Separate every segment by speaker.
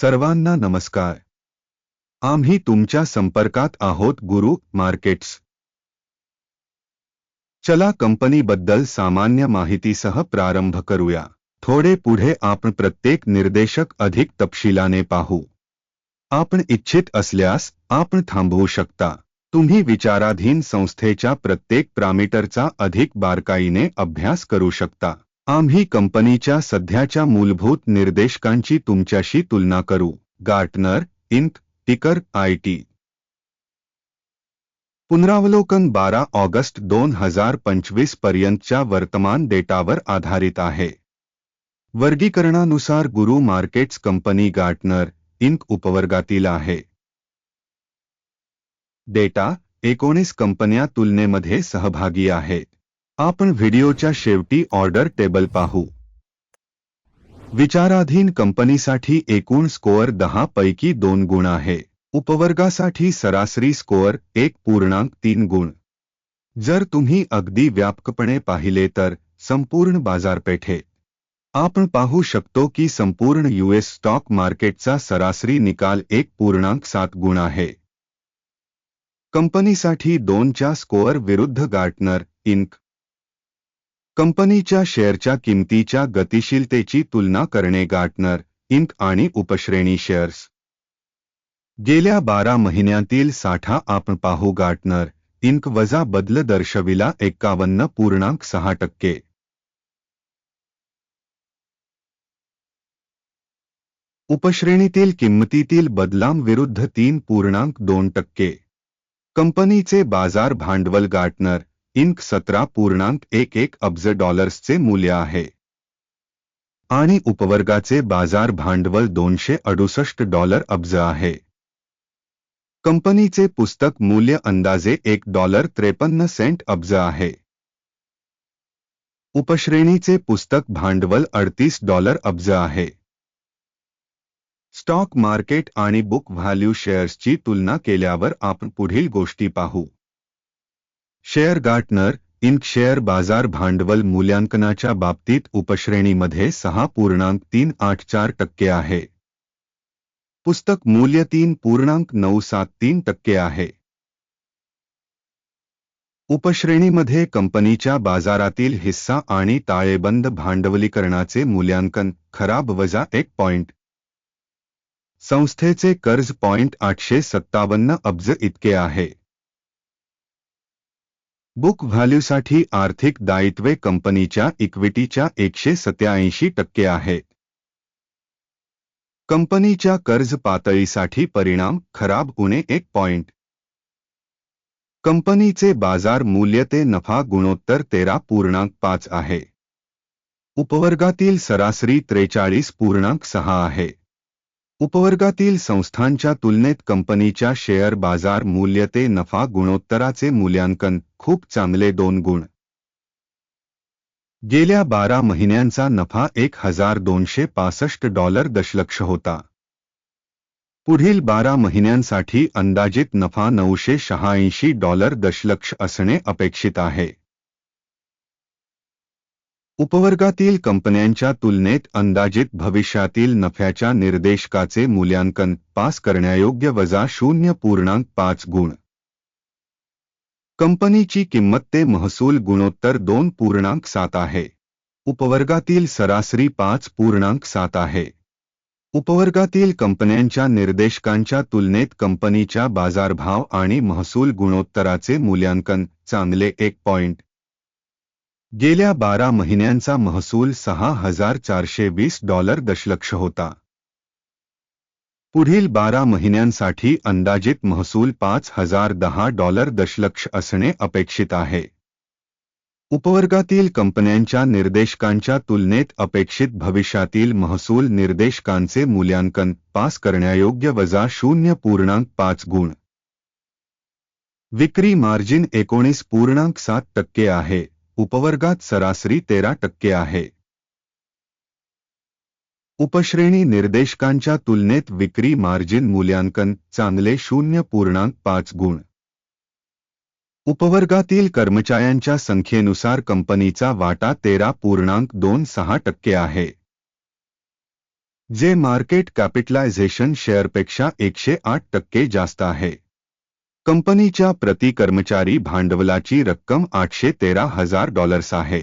Speaker 1: सर्वांना नमस्कार. आम्ही तुमच्या संपर्कात आहोत गुरु मार्केट्स. चला कंपनीबद्दल सामान्य माहितीसह प्रारंभ करूया. थोडे पुढे आपण प्रत्येक निर्देशक अधिक तपशिलाने पाहू. आपण इच्छित असल्यास आपण थांबवू शकता. तुम्ही विचाराधीन संस्थेच्या प्रत्येक प्रामीटरचा अधिक बारकाईने अभ्यास करू शकता. आम्ही कंपनीच्या सध्याच्या मूलभूत निर्देशकांची तुमच्याशी तुलना करू. Gartner Inc ticker I T. पुनरावलोकन बारा ऑगस्ट दोन हजार पंचवीस पर्यंतच्या वर्तमान डेटावर आधारित आहे. वर्गीकरणानुसार गुरु मार्केट्स कंपनी गार्टनर इंक उपवर्गातील आहे. डेटा एकोणीस कंपन्या तुलनेमध्ये सहभागी आहेत आपण व्हिडिओच्या शेवटी ऑर्डर टेबल पाहू. विचाराधीन कंपनीसाठी एकूण स्कोअर दहा पैकी दोन गुण आहे. उपवर्गासाठी सरासरी स्कोअर एक पूर्णांक तीन गुण. जर तुम्ही अगदी व्यापकपणे पाहिले तर संपूर्ण बाजारपेठे. आपण पाहू शकतो की संपूर्ण यूएस स्टॉक मार्केटचा सरासरी निकाल एक पूर्णांक सात गुण आहे. कंपनीसाठी दोनच्या स्कोअर विरुद्ध गार्टनर इंक कंपनीच्या शेअरच्या किमतीच्या गतिशीलतेची तुलना करणे गार्टनर इंक आणि उपश्रेणी शेअर्स. गेल्या बारा महिन्यातील साठा आपण पाहू गार्टनर इंक वजा बदल दर्शविला एक्कावन्न पूर्णांक सहा टक्के. उपश्रेणीतील किंमतीतील बदलाम विरुद्ध तीन पूर्णांक दोन टक्के. कंपनीचे बाजार भांडवल गार्टनर इंक सतरा पूर्णांक एक एक अब्ज डॉलर्सचे मूल्य आहे. आणि उपवर्गाचे बाजार भांडवल दोनशे अडुसष्ट डॉलर अब्ज आहे. कंपनीचे पुस्तक मूल्य अंदाजे एक डॉलर त्रेपन्न सेंट अब्ज आहे. उपश्रेणीचे पुस्तक भांडवल अडतीस डॉलर अब्ज आहे. स्टॉक मार्केट आणि बुक व्हॅल्यू शेअर्सची तुलना केल्यावर आपण पुढील गोष्टी पाहू. शेअर गार्टनर इंक शेअर बाजार भांडवल मूल्यांकनाच्या बाबतीत उपश्रेणीमध्ये सहा पूर्णांक तीन आठ चार टक्के आहे. पुस्तक मूल्य तीन पूर्णांक नऊ सात तीन टक्के आहे. उपश्रेणीमध्ये कंपनीच्या बाजारातील हिस्सा आणि ताळेबंद भांडवलीकरणाचे मूल्यांकन खराब वजा एक पॉइंट. संस्थेचे कर्ज पॉइंट आठशे सत्तावन्न अब्ज इतके आहे. बुक व्हॅल्यूसाठी आर्थिक दायित्वे कंपनीच्या इक्विटीच्या एकशे सत्याऐंशी टक्के आहेत कंपनीच्या कर्ज पातळीसाठी परिणाम खराब उणे एक पॉइंट. कंपनीचे बाजार मूल्य ते नफा गुणोत्तर तेरा पूर्णांक पाच आहे. उपवर्गातील सरासरी त्रेचाळीस पूर्णांक सहा आहे. उपवर्गातील संस्थांच्या तुलनेत कंपनीच्या शेअर बाजार मूल्य ते नफा गुणोत्तराचे मूल्यांकन खूप चांगले दोन गुण. गेल्या बारा महिन्यांचा नफा एक हजार दोनशे पासष्ट डॉलर दशलक्ष होता. पुढील बारा महिन्यांसाठी अंदाजित नफा नऊशे शहाऐंशी डॉलर दशलक्ष असणे अपेक्षित आहे. उपवर्गातील कंपन्यांच्या तुलनेत अंदाजित भविष्यातील नफ्याच्या निर्देशकाचे मूल्यांकन पास करण्यायोग्य वजा शून्य पूर्णांक पाच गुण. कंपनीची किंमत ते महसूल गुणोत्तर दोन पूर्णांक सात आहे. उपवर्गातील सरासरी पाच पूर्णांक सात आहे. उपवर्गातील कंपन्यांच्या निर्देशकांच्या तुलनेत कंपनीच्या बाजारभाव आणि महसूल गुणोत्तराचे मूल्यांकन चांगले एक पॉइंट गेल्या बारा महिन्यांचा महसूल सहा हजार चारशे वीस डॉलर दशलक्ष होता. पुढील बारा महिन्यांसाठी अंदाजित महसूल पाच हजार दहा डॉलर दशलक्ष असणे अपेक्षित आहे. उपवर्गातील कंपन्यांच्या निर्देशकांच्या तुलनेत अपेक्षित भविष्यातील महसूल निर्देशकांचे मूल्यांकन पास करण्यायोग्य वजा शून्य पूर्णांक पाच गुण. विक्री मार्जिन एकोणीस पूर्णांक सात टक्के आहे. उपवर्गात सरासरी तेरा टक्के आहे. उपश्रेणी निर्देशकांच्या तुलनेत विक्री मार्जिन मूल्यांकन चांगले शून्य पूर्णांक पाच गुण. उपवर्गातील कर्मचाऱ्यांच्या संख्येनुसार कंपनीचा वाटा तेरा पूर्णांक दोन सहा टक्के आहे. जे मार्केट कॅपिटलायझेशन शेअरपेक्षा एकशे आठ टक्के जास्त आहे. कंपनीच्या प्रति कर्मचारी भांडवलाची रक्कम आठशे तेरा हजार डॉलर्स आहे.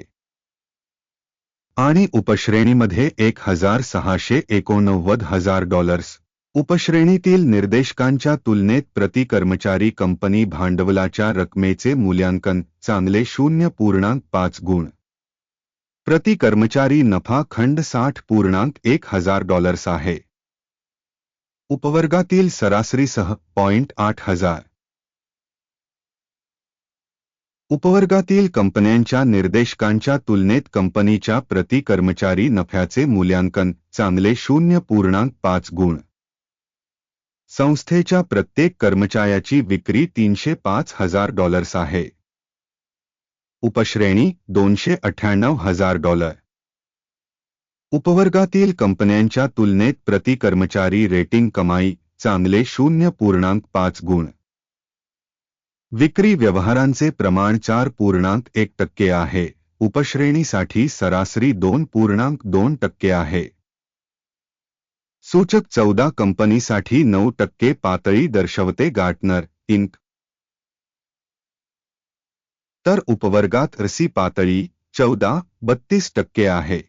Speaker 1: आणि उपश्रेणीमध्ये एक हजार सहाशे एकोणनव्वद हजार डॉलर्स. उपश्रेणीतील निर्देशकांच्या तुलनेत प्रति कर्मचारी कंपनी भांडवलाच्या रकमेचे मूल्यांकन चांगले शून्य पूर्णांक पाच गुण. प्रति कर्मचारी नफा खंड साठ पूर्णांक एक हजार डॉलर्स आहे. उपवर्गातील सरासरीसह पॉइंट आठ हजार. उपवर्गातील कंपन्यांच्या निर्देशकांच्या तुलनेत कंपनीच्या प्रति कर्मचारी नफ्याचे मूल्यांकन चांगले शून्य पूर्णांक पाच गुण. संस्थेच्या प्रत्येक कर्मचाऱ्याची विक्री तीनशे पाच हजार डॉलर्स आहे. उपश्रेणी दोनशे अठ्ठ्याण्णव हजार डॉलर. उपवर्गातील कंपन्यांच्या तुलनेत प्रति कर्मचारी रेटिंग कमाई चांगले शून्य पूर्णांक पाच गुण. विक्री व्यवहारांचे प्रमाण चार पूर्णांक एक टक्के आहे. उपश्रेणीसाठी सरासरी दोन पूर्णांक दोन टक्के आहे. सूचक चौदा कंपनीसाठी नऊ टक्के पातळी दर्शवते गार्टनर इंक. तर उपवर्गात रसी पातळी चौदा बत्तीस टक्के आहे.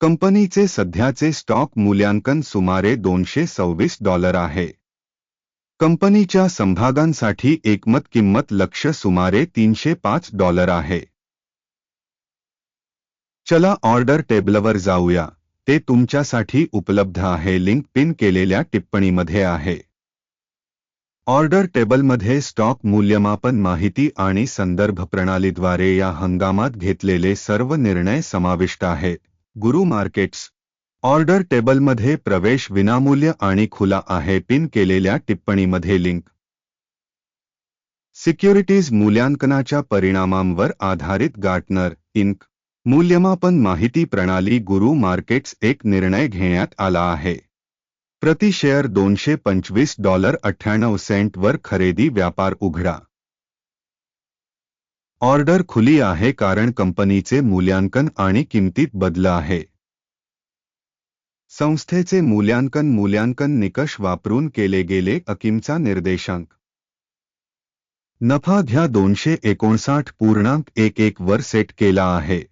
Speaker 1: कंपनीचे सध्याचे स्टॉक मूल्यांकन सुमारे दोनशे सव्वीस डॉलर आहे. कंपनीच्या समभागांसाठी एकमत किंमत लक्ष सुमारे तीनशे पाच डॉलर आहे. चला ऑर्डर टेबलवर जाऊया. ते तुमच्यासाठी उपलब्ध आहे. लिंक पिन केलेल्या टिप्पणीमध्ये आहे. ऑर्डर टेबलमध्ये स्टॉक मूल्यमापन माहिती आणि संदर्भ प्रणालीद्वारे या हंगामात घेतलेले सर्व निर्णय समाविष्ट आहेत गुरु मार्केट्स ऑर्डर टेबलमध्ये प्रवेश विनामूल्य आणि खुला आहे पिन केलेल्या टिप्पणीमध्ये लिंक. सिक्युरिटीज मूल्यांकनाच्या परिणामांवर आधारित गार्टनर इंक मूल्यमापन माहिती प्रणाली गुरु मार्केट्स एक निर्णय घेण्यात आला आहे. प्रति शेअर दोनशे पंचवीस डॉलर अठ्ठ्याण्णव सेंटवर खरेदी व्यापार उघडा. ऑर्डर खुली आहे कारण कंपनीचे मूल्यांकन आणि किंमतीत बदल आहे. संस्थेचे मूल्यांकन मूल्यांकन निकष वापरून केले गेले अकिमचा निर्देशांक. नफा घ्या दोनशे एकोणसाठ पूर्णांक एक एक वर सेट केला आहे.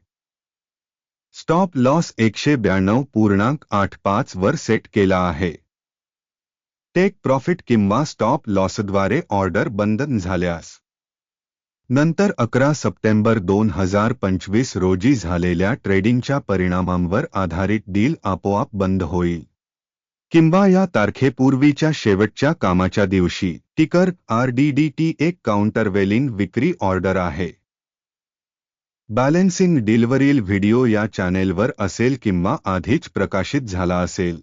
Speaker 1: स्टॉप लॉस एकशे ब्याण्णव पूर्णांक आठ पाच वर सेट केला आहे. टेक प्रॉफिट किंवा स्टॉप लॉसद्वारे ऑर्डर बंधन झाल्यास नंतर अकरा सप्टेंबर दोन हजार पंचवीस रोजी झालेल्या ट्रेडिंगच्या परिणामांवर आधारित डील आपोआप बंद होईल. किंवा या तारखेपूर्वीच्या शेवटच्या कामाच्या दिवशी टिकर आरडीडीटी एक काउंटरवेलिंग विक्री ऑर्डर आहे. बॅलेन्सिंग डीलवरील व्हिडिओ या चॅनेलवर असेल किंवा आधीच प्रकाशित झाला असेल.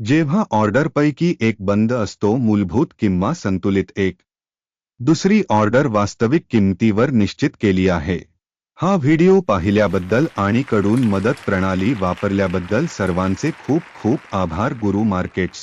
Speaker 1: जेव्हा ऑर्डरपैकी एक बंद असतो मूलभूत किंवा संतुलित एक दुसरी ऑर्डर वास्तविक किंमतीवर निश्चित केली आहे. हा व्हिडिओ पाहिल्याबद्दल आणि कडून मदत प्रणाली वापरल्याबद्दल सर्वांचे खूप खूप आभार गुरु मार्केट्स.